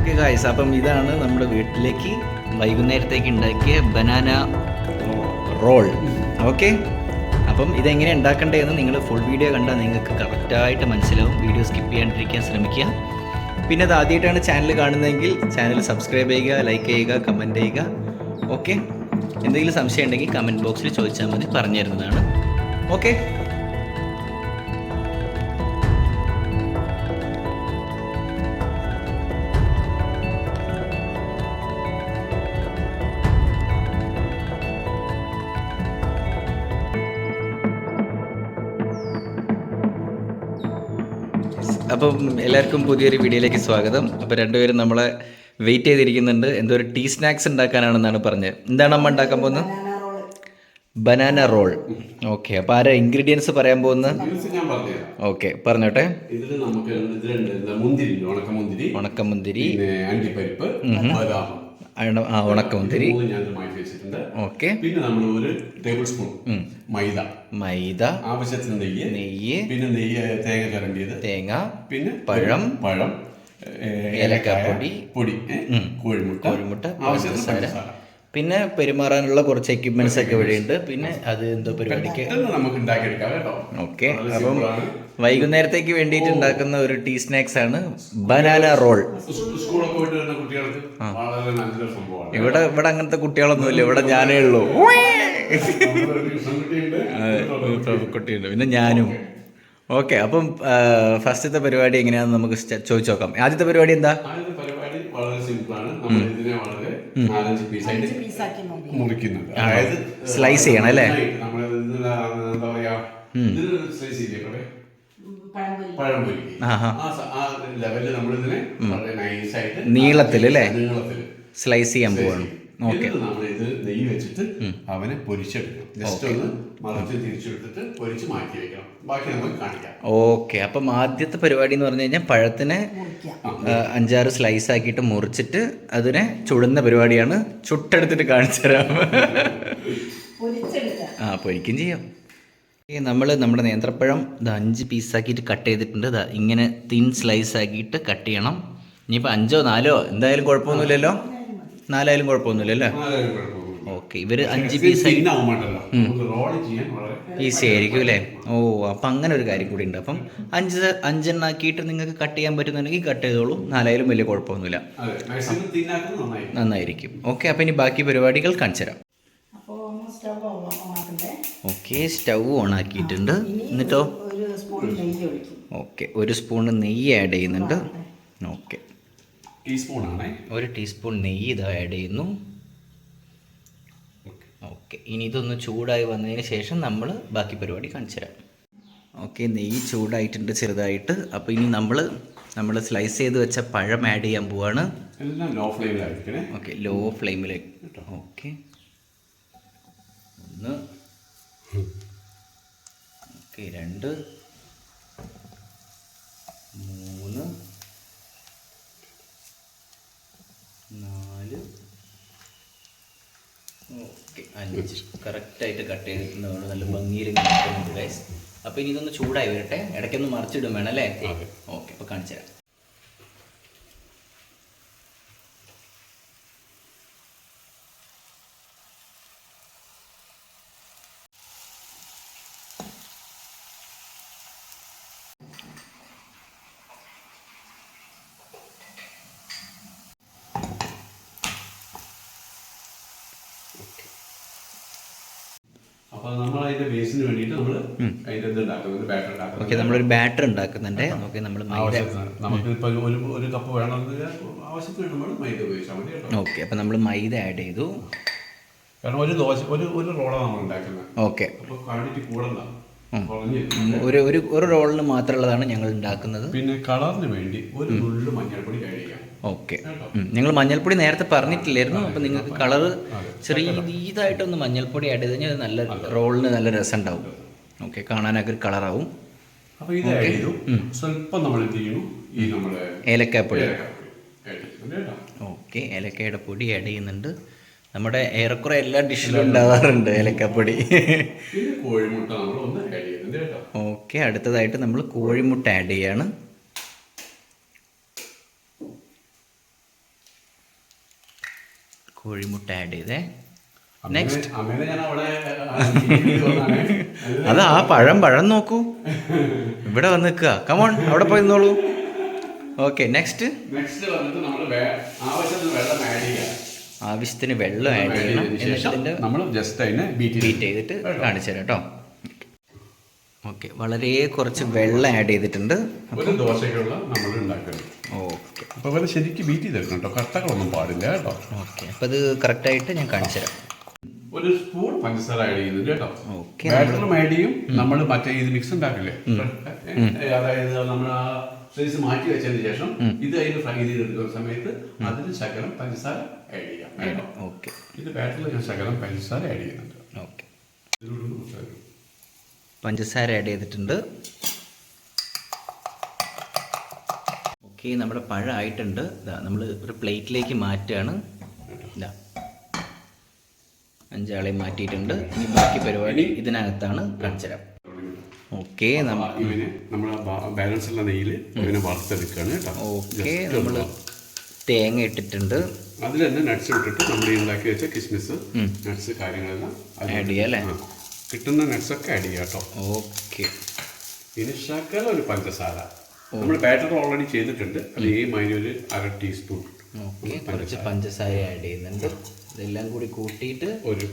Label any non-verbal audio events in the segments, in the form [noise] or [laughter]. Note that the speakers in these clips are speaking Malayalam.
ഓക്കെ ഗായ്സ് അപ്പം ഇതാണ് നമ്മുടെ വീട്ടിലേക്ക് വൈകുന്നേരത്തേക്ക് ഉണ്ടാക്കിയ ബനാന റോൾ ഓക്കെ അപ്പം ഇതെങ്ങനെ ഉണ്ടാക്കേണ്ടതെന്ന് നിങ്ങൾ ഫുൾ വീഡിയോ കണ്ടാൽ നിങ്ങൾക്ക് കറക്റ്റായിട്ട് മനസ്സിലാവും. വീഡിയോ സ്കിപ്പ് ചെയ്യാണ്ടിരിക്കാൻ ശ്രമിക്കുക. പിന്നെ അത് ആദ്യമായിട്ടാണ് ചാനൽ കാണുന്നതെങ്കിൽ ചാനൽ സബ്സ്ക്രൈബ് ചെയ്യുക ലൈക്ക് ചെയ്യുക കമന്റ് ചെയ്യുക. ഓക്കെ എന്തെങ്കിലും സംശയം ഉണ്ടെങ്കിൽ കമന്റ് ബോക്സിൽ ചോദിച്ചാൽ മതി പറഞ്ഞു തരുന്നതാണ് ഓക്കെ അപ്പം എല്ലാവർക്കും പുതിയൊരു വീഡിയോയിലേക്ക് സ്വാഗതം. അപ്പോൾ രണ്ടുപേരും നമ്മളെ വെയിറ്റ് ചെയ്തിരിക്കുന്നുണ്ട്. എന്തോ ഒരു ടീ സ്നാക്സ് ഉണ്ടാക്കാനാണെന്നാണ് പറഞ്ഞത്. എന്താണ് അമ്മ ഉണ്ടാക്കാൻ പോകുന്നത്? ബനാന റോൾ ഓക്കെ അപ്പോൾ ആരാ ഇൻഗ്രീഡിയൻസ് പറയാൻ പോകുന്നത്? ഓക്കെ പറഞ്ഞോട്ടെ. ഇതിൽ നമുക്ക് മുന്തിരി ഉണക്കമുന്തിരി ഉണക്കമുന്തിരി. അണ്ടിപ്പരിപ്പ് ബദാം. ഉണക്കമുന്തിരി ഓക്കെ. പിന്നെ നമ്മൾ ഒരു ടേബിൾ സ്പൂൺ മൈദ. മൈദ. ആവശ്യത്തിന് നെയ്യ്. നെയ്യ്. പിന്നെ നെയ്യ് തേങ്ങ ചിരണ്ടിയത്. തേങ്ങ. പിന്നെ പഴം, പഴം ഏലക്കാപ്പൊടി, പൊടി. കോഴിമുട്ട. കോഴിമുട്ട ആവശ്യത്തിന് പഞ്ചസാര. പിന്നെ പെരുമാറാനുള്ള കുറച്ച് എക്യുപ്മെന്റ്സ് ഒക്കെ ഇവിടെയുണ്ട് പിന്നെ അത് എന്തോ പരിപാടിക്ക് ഓക്കെ. അപ്പം വൈകുന്നേരത്തേക്ക് വേണ്ടിയിട്ട് ഉണ്ടാക്കുന്ന ഒരു ടീ സ്നാക്സ് ആണ് ബനാന റോൾ. ഇവിടെ ഇവിടെ അങ്ങനത്തെ കുട്ടികളൊന്നുമില്ല. ഇവിടെ ഞാനേ ഉള്ളൂ. കുട്ടിയുണ്ട് പിന്നെ ഞാനും. ഓക്കെ. അപ്പം ഫസ്റ്റത്തെ പരിപാടി എങ്ങനെയാണെന്ന് നമുക്ക് ചോദിച്ചു നോക്കാം. ആദ്യത്തെ പരിപാടി എന്താ? വളരെ സിമ്പിൾ ആണ് നമ്മൾ ഇതിനെ വളരെ നാലഞ്ച് പീസായിട്ട് മുറിക്കുന്നുണ്ട് അതായത് സ്ലൈസ് ചെയ്യണം അല്ലേ? നമ്മൾ എന്താ പറയാ സ്ലൈസ് ചെയ്യേ പഴംപൊരി. ആ ആ ലെവലിൽ നമ്മളിതിനെ വളരെ നൈസായിട്ട് നീളത്തിൽ അല്ലേ? നീളത്തിൽ സ്ലൈസ് ചെയ്യാൻ പോവാണ്. എന്നിട്ട് നമ്മൾ ഇത് നെയ്യ് വെച്ചിട്ട് അവനെ പൊരിച്ചെടുക്കണം ജസ്റ്റ് ഒന്ന് മറച്ച് തിരിച്ചെടുത്തിട്ട് പൊരിച്ച് മാറ്റി വെക്കണം. ബാക്കി നമുക്ക് കാണിക്കാം. ഓക്കെ. അപ്പം ആദ്യത്തെ പരിപാടി എന്ന് പറഞ്ഞു കഴിഞ്ഞാൽ പഴത്തിനെ അഞ്ചാറ് സ്ലൈസ് ആക്കിയിട്ട് മുറിച്ചിട്ട് അതിനെ ചുടുന്ന പരിപാടിയാണ് ചുട്ടെടുത്തിട്ട് കാണിച്ചു തരാം. ആ പൊരിക്കും ചെയ്യാം. നമ്മൾ നമ്മുടെ നേന്ത്രപ്പഴം ഇത് അഞ്ച് പീസാക്കിയിട്ട് കട്ട് ചെയ്തിട്ടുണ്ട്. ഇങ്ങനെ തിൻ സ്ലൈസ് ആക്കിയിട്ട് കട്ട് ചെയ്യണം. ഇനിയിപ്പോൾ അഞ്ചോ നാലോ? എന്തായാലും കുഴപ്പമൊന്നുമില്ലല്ലോ. നാലായാലും കുഴപ്പമൊന്നുമില്ല അല്ലേ. ഓക്കെ ഇവർ അഞ്ച് പീസ് ഈസി ആയിരിക്കും അല്ലേ? ഓ അപ്പം അങ്ങനെ ഒരു കാര്യം കൂടി ഉണ്ട്. അപ്പം അഞ്ച് അഞ്ചെണ്ണാക്കിയിട്ട് നിങ്ങൾക്ക് കട്ട് ചെയ്യാൻ പറ്റുന്നുണ്ടെങ്കിൽ കട്ട് ചെയ്തോളൂ. നാലായാലും വലിയ കുഴപ്പമൊന്നുമില്ല. നന്നായിരിക്കും. ഓക്കെ അപ്പം ഇനി ബാക്കി പരിപാടികൾ കാണിച്ചു തരാം അപ്പോൾ സ്റ്റവ് ഓണാക്കണ്ടേ? ഓക്കെ സ്റ്റൗ ഓൺ ആക്കിയിട്ടുണ്ട് എന്നിട്ടോ? ഒരു സ്പൂൺ നെയ്യ് ഒഴിക്കും. ഓക്കെ ഒരു സ്പൂൺ നെയ്യ് ആഡ് ചെയ്യുന്നുണ്ട്. ഓക്കെ. ടീസ്പൂൺ ആണേ ഒരു ടീസ്പൂൺ നെയ്യ് ഇത് ആഡ് ചെയ്യുന്നു. ഓക്കെ. ഇനി ഇതൊന്ന് ചൂടായി വന്നതിന് ശേഷം നമ്മൾ ബാക്കി പരിപാടി കാണിച്ചു തരാം. ഓക്കെ നെയ്യ് ചൂടായിട്ടുണ്ട് ചെറുതായിട്ട്. അപ്പോൾ ഇനി നമ്മൾ നമ്മൾ സ്ലൈസ് ചെയ്ത് വെച്ച പഴം ആഡ് ചെയ്യാൻ പോവാണ്. എല്ലാം ലോ ഫ്ലെയിമിലായിരിക്കണേ ഓക്കെ ലോ ഫ്ലെയിമിൽ ഓക്കെ. ഒന്ന്. ഓക്കെ രണ്ട്. മൂന്ന്. നാല്. ഓക്കെ. അഞ്ച് കറക്റ്റായിട്ട് കട്ട് ചെയ്തിട്ടുണ്ട് നല്ല ഭംഗിയിൽ കിട്ടുന്നുണ്ട് ഗൈസ് അപ്പോൾ ഇനി ഇതൊന്ന് ചൂടായി വരട്ടെ. ഇടയ്ക്കൊന്ന് മറിച്ചിടും വേണം അല്ലേ. ഓക്കെ അപ്പോൾ കാണിച്ചു തരാം അപ്പോൾ നമ്മൾ അതിന്റെ ബേസിന് വേണ്ടിയിട്ട് നമ്മൾ അതിന്റെ ഇത് ഉണ്ടാക്കുന്നത് ബാറ്റർ ഓക്കെ നമ്മളൊരു ബാറ്റർ ഉണ്ടാക്കുന്നുണ്ട്. നോക്കി നമ്മൾ ഓക്കെ അപ്പം നമ്മൾ മൈദ ആഡ് ചെയ്തു. കാരണം ഒരു ദോശ ഒരു ഒരു റോളാണ് നമ്മൾ ഉണ്ടാക്കുന്നത്. ഓക്കെ ക്വാണ്ടിറ്റി ഒരു ഒരു ഒരു റോളിന് മാത്രമുള്ളതാണ് ഞങ്ങൾ ഉണ്ടാക്കുന്നത്. പിന്നെ കളറിന് വേണ്ടി ഒരു നുള്ളു മഞ്ഞൾപ്പൊടി ഓക്കെ. നിങ്ങൾ മഞ്ഞൾപ്പൊടി നേരത്തെ പറഞ്ഞിട്ടില്ലായിരുന്നു. അപ്പം നിങ്ങൾക്ക് കളർ ചെറിയ ഇതായിട്ടൊന്ന് മഞ്ഞൾപ്പൊടി ആഡ് ചെയ്ത് കഴിഞ്ഞാൽ നല്ല റോളിന് നല്ല രസം ഉണ്ടാവും ഓക്കെ കാണാനൊക്കെ ഒരു കളറാവും. അപ്പോൾ ഇത് ആഡ് ചെയ്തു. സ്വല്പം നമ്മൾ എന്ത് ചെയ്യുന്നു ഈ നമ്മുടെ ഏലക്കാപ്പൊടി. ഓക്കെ ഏലക്കയുടെ പൊടി ആഡ് ചെയ്യുന്നുണ്ട്. നമ്മുടെ ഏറെക്കുറെ എല്ലാ ഡിഷിലും ഉണ്ടാവാറുണ്ട് ഏലക്കാപ്പൊടി. കോഴിമുട്ട നമ്മൾ ഒന്ന് ആഡ് ചെയ്യുന്നുണ്ട് കേട്ടോ. ഓക്കെ അടുത്തതായിട്ട് നമ്മൾ കോഴിമുട്ട ആഡ് ചെയ്യാണ്. കോഴിമുട്ട ആഡ് ചെയ്തേ. നെക്സ്റ്റ് [laughs] അത് ആ പഴം പഴം നോക്കൂ. ഇവിടെ വന്ന് നിൽക്കുക. കമോൺ അവിടെ പോയി നിന്നോളൂ. ഓക്കെ നെക്സ്റ്റ് ആവശ്യത്തിന് വെള്ളം ആഡ് ചെയ്യണം. എന്നിട്ട് നമ്മൾ ജസ്റ്റ് അതിനെ ബീറ്റ് ചെയ്തിട്ട് കാണിച്ചു തരാം കേട്ടോ. ഓക്കെ വളരെ കുറച്ച് വെള്ളം ആഡ് ചെയ്തിട്ടുണ്ട്. ഒരു ദോശയ്ക്കുള്ള നമ്മൾ ഉണ്ടാക്കുന്നത് ഓക്കെ. അപ്പോൾ അവരെ ശരിക്കും ബീറ്റ് ചെയ്തെടുക്കണം കേട്ടോ. കട്ടകളൊന്നും പാടില്ല കേട്ടോ. ഓക്കെ അപ്പോൾ ഇത് കറക്റ്റായിട്ട് ഞാൻ കാണിച്ചു തരാം. ഒരു സ്പൂൺ പഞ്ചസാര ആഡ് ചെയ്യുന്നുണ്ട് കേട്ടോ. ഓക്കെ ബാറ്ററും ആഡ് ചെയ്യും. നമ്മൾ മറ്റേ ഇത് മിക്സ് ഉണ്ടാക്കില്ലേ? അതായത് നമ്മൾ ആ സൈസ് മാറ്റി വെച്ചതിന് ശേഷം ഇത് അതിൽ ഫ്രൈ ചെയ്തെടുക്കുന്ന സമയത്ത് അതിന് ശകലം പഞ്ചസാര ആഡ് ചെയ്യാം ഓക്കെ. ഇത് ബാറ്ററിൽ ഞാൻ ശകലം പഞ്ചസാര ആഡ് ചെയ്യുന്നുണ്ട്. ഓക്കെ. ഇതിലൂടെ പഞ്ചസാര ആഡ് ചെയ്തിട്ടുണ്ട്. ഓക്കെ നമ്മുടെ പഴം ആയിട്ടുണ്ട്. ഇതാ നമ്മൾ ഒരു പ്ലേറ്റിലേക്ക് മാറ്റുകയാണ്. ഇതാ അഞ്ചാളെ മാറ്റിയിട്ടുണ്ട്. ഇനി ബാക്കി പരിപാടി ഇതിനകത്താണ് കാണിച്ചുതരാം. ഓക്കെ നമ്മൾ ബാലൻസ് ഉള്ള നെയ്യിൽ ഇവനെ വറുത്തെടുക്കുകയാണ് കേട്ടോ. ഓക്കെ നമ്മൾ തേങ്ങ ഇട്ടിട്ടുണ്ട്. അതിൽ തന്നെ നട്ട്സ് ഇട്ടിട്ട് നമ്മൾ ഉണ്ടാക്കി വെച്ച കിസ്മിസ് നട്ട്സ് കാര്യങ്ങളെല്ലാം ആഡ് ചെയ്യാം അല്ലേ? കിട്ടുന്ന നട്ട്സ് ആഡ് ചെയ്യാം കേട്ടോ ഓക്കെ ഇനി ശകല ഒരു പഞ്ചസാര. നമ്മൾ ബാറ്റർ ഓൾറെഡി ചെയ്തിട്ടുണ്ട്. അത് ഈ മാതിരി ഒരു അര ടീസ്പൂൺ ഓക്കെ കുറച്ച് പഞ്ചസാര. ആഡ് ചെയ്യുന്നുണ്ട്. ഇതെല്ലാം കൂടി കൂട്ടിയിട്ട് ഒരു.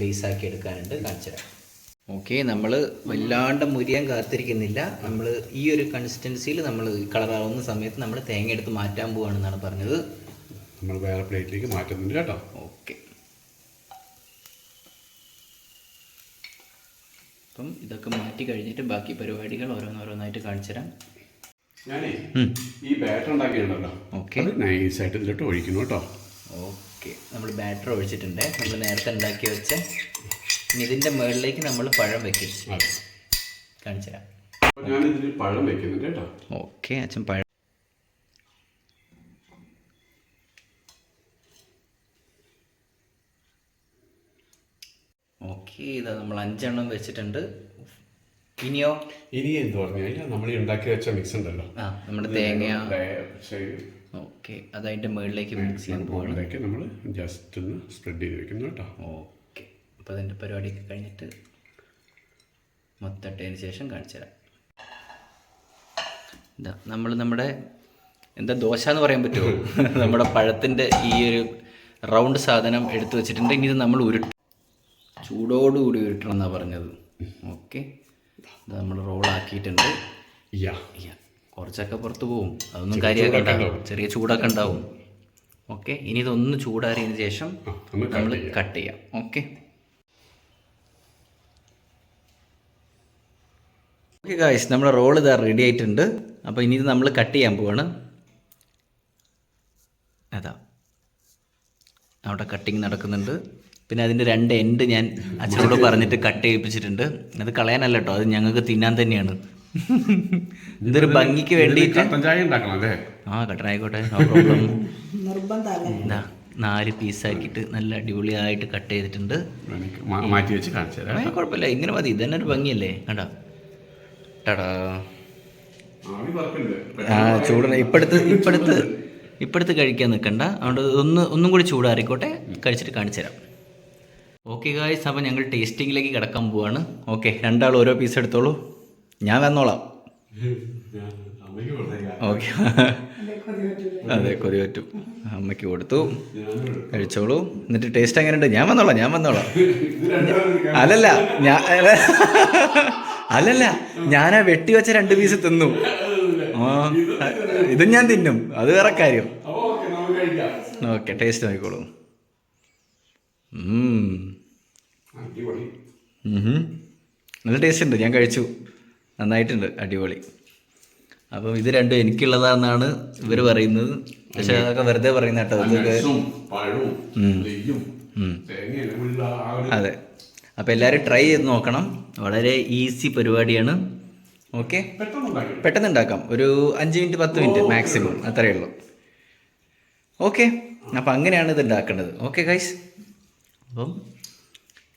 ബേസ് ആക്കി എടുക്കാനുണ്ട്. കാണിച്ചുതരാം ഓക്കെ നമ്മൾ വല്ലാണ്ട് മുരിയാൻ കാത്തിരിക്കുന്നില്ല. നമ്മൾ ഈ ഒരു കൺസിസ്റ്റൻസിയിൽ നമ്മൾ കളറാവുന്ന സമയത്ത് നമ്മൾ തേങ്ങ എടുത്ത് മാറ്റാൻ പോവാണെന്നാണ് പറഞ്ഞത്. നമ്മൾ വേറെ പ്ലേറ്റിലേക്ക് മാറ്റുന്നുണ്ട് കേട്ടോ ഓക്കെ അപ്പം ഇതൊക്കെ മാറ്റി കഴിഞ്ഞിട്ട് ബാക്കി പരിപാടികൾ ഓരോന്നോരോന്നായിട്ട് കാണിച്ചു തരാം. ഞാനേ. ഈ ബാറ്റർ ഉണ്ടാക്കിയിട്ടുണ്ടല്ലോ. ഓക്കെ നൈസായിട്ട് ഇതിലോട്ട് ഒഴിക്കുന്നു കേട്ടോ. ഓക്കെ നമ്മൾ ബാറ്റർ ഒഴിച്ചിട്ടുണ്ട്. നമ്മൾ നേരത്തെ ഉണ്ടാക്കി വെച്ച ഇതിന്റെ മുകളിലേക്ക് നമ്മൾ പഴം വെക്കും. കാണിച്ചു തരാം. ഞാനിതിൽ പഴം വെക്കുന്നുണ്ട് കേട്ടോ. ഓക്കെ അച്ഛൻ പഴം ഓക്കെ ഇതാ നമ്മൾ അഞ്ചെണ്ണം വെച്ചിട്ടുണ്ട്. ഇനിയോ? ഇനി എന്ത് പറഞ്ഞു? കഴിഞ്ഞാൽ നമ്മൾ ഉണ്ടാക്കി വെച്ച മിക്സ് ഉണ്ടല്ലോ. ആ നമ്മുടെ തേങ്ങ. ഓക്കെ അതതിന്റെ മുകളിലേക്ക് മിക്സ് ചെയ്യാൻ മുകളിലേക്ക് നമ്മൾ ജസ്റ്റ് ഒന്ന് സ്പ്രെഡ് ചെയ്ത് വെക്കുന്നു കേട്ടോ. ഓക്കെ അപ്പോൾ അതിന്റെ പരിപാടിയൊക്കെ കഴിഞ്ഞിട്ട് മൊത്തട്ടതിന് ശേഷം കാണിച്ചു തരാം. ഇതാ നമ്മൾ നമ്മുടെ എന്താ ദോശ എന്ന് പറയാൻ പറ്റുമോ? [laughs] നമ്മുടെ പഴത്തിന്റെ ഈ ഒരു റൗണ്ട് സാധനം എടുത്തു വെച്ചിട്ടുണ്ട്. ഇനി ഇത് നമ്മൾ ഉരുട്ട് ചൂടോടുകൂടി ഉരുട്ടണം എന്നാണ് പറഞ്ഞത്. ഓക്കെ. ഇത് നമ്മൾ റോളാക്കിയിട്ടുണ്ട്. യാ. യ്യ, കുറച്ചൊക്കെ പുറത്ത് പോവും. അതൊന്നും കാര്യമാക്കണ്ട ചെറിയ ചൂടൊക്കെ ഉണ്ടാവും. ഓക്കെ. ഇനി ഇതൊന്ന് ചൂടാറിയതിന് ശേഷം നമ്മൾ കട്ട് ചെയ്യാം. ഓക്കെ. ഓക്കെ ഗായ്സ് നമ്മുടെ റോൾ ഇതാ റെഡി ആയിട്ടുണ്ട്. അപ്പോൾ ഇനി ഇത് നമ്മൾ കട്ട് ചെയ്യാൻ പോവാണ്. അതാ. അവിടെ കട്ടിങ് നടക്കുന്നുണ്ട്. പിന്നെ അതിന്റെ രണ്ട് എൻഡ് ഞാൻ അച്ഛനോട് പറഞ്ഞിട്ട് കട്ട് ചെയ്യിപ്പിച്ചിട്ടുണ്ട്. അത് കളയാനല്ല കേട്ടോ അത് ഞങ്ങൾക്ക് തിന്നാൻ തന്നെയാണ്. ഇതൊരു ഭംഗിക്ക് വേണ്ടിയിട്ട് ആ കട്ടനായിക്കോട്ടെ നോ പ്രോബ്ലം നിർബന്ധമല്ലേ? എന്താ നാല് പീസാക്കിയിട്ട് നല്ല അടിപൊളിയായിട്ട് കട്ട് ചെയ്തിട്ടുണ്ട്. മാറ്റി വെച്ച് കാണിച്ചു കുഴപ്പമില്ല ഇങ്ങനെ മതി ഇതന്നെ ഒരു ഭംഗിയല്ലേ? കണ്ടോ? ടടാ. ആ ചൂട് ഇപ്പടുത്ത് ഇപ്പടുത്ത് ഇപ്പടുത്ത് കഴിക്കാൻ നിൽക്കണ്ട അതുകൊണ്ട് ഒന്ന് ഒന്നും കൂടി ചൂടാറിക്കോട്ടെ കഴിച്ചിട്ട് കാണിച്ചു തരാം. ഓക്കെ ഗായ്സ് അപ്പോൾ ഞങ്ങൾ ടേസ്റ്റിങ്ങിലേക്ക് കിടക്കാൻ പോവാണ്. ഓക്കെ രണ്ടാൾ ഓരോ പീസ് എടുത്തോളൂ. ഞാൻ വന്നോളാം. ഓക്കെ അതെ കൊതി പറ്റും. അമ്മയ്ക്ക് കൊടുത്തു. കഴിച്ചോളൂ. എന്നിട്ട് ടേസ്റ്റ് എങ്ങനെയുണ്ട്? ഞാൻ വന്നോളാം ഞാൻ വന്നോളാം. അല്ലല്ല ഞാൻ അല്ലല്ല ഞാനാ വെട്ടി വെച്ച രണ്ട് പീസ് തിന്നു. ആ ഇതും ഞാൻ തിന്നും. അത് വേറെ കാര്യം. ഓക്കെ ടേസ്റ്റ് നോക്കിക്കോളൂ. നല്ല ടേസ്റ്റ് ഉണ്ട് ഞാൻ കഴിച്ചു. നന്നായിട്ടുണ്ട്. അടിപൊളി. അപ്പം ഇത് രണ്ടും എനിക്കുള്ളതാണെന്നാണ് ഇവർ പറയുന്നത്. പക്ഷെ അതൊക്കെ വെറുതെ പറയുന്ന കേട്ടോ. അതൊക്കെ അതെ. അപ്പോൾ എല്ലാവരും ട്രൈ ചെയ്ത് നോക്കണം. വളരെ ഈസി പരിപാടിയാണ്. ഓക്കെ പെട്ടെന്ന് ഉണ്ടാക്കി പെട്ടെന്ന് ഉണ്ടാക്കാം ഒരു അഞ്ച് മിനിറ്റ് പത്ത് മിനിറ്റ് മാക്സിമം അത്രയേ ഉള്ളൂ. ഓക്കെ അപ്പം അങ്ങനെയാണ് ഇത് ഉണ്ടാക്കേണ്ടത്. ഓക്കെ ഗൈസ് അപ്പം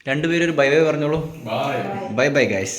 രണ്ടുപേരും ഒരു ബൈ ബൈ പറഞ്ഞോളൂ ബൈ ബൈ ഗൈസ്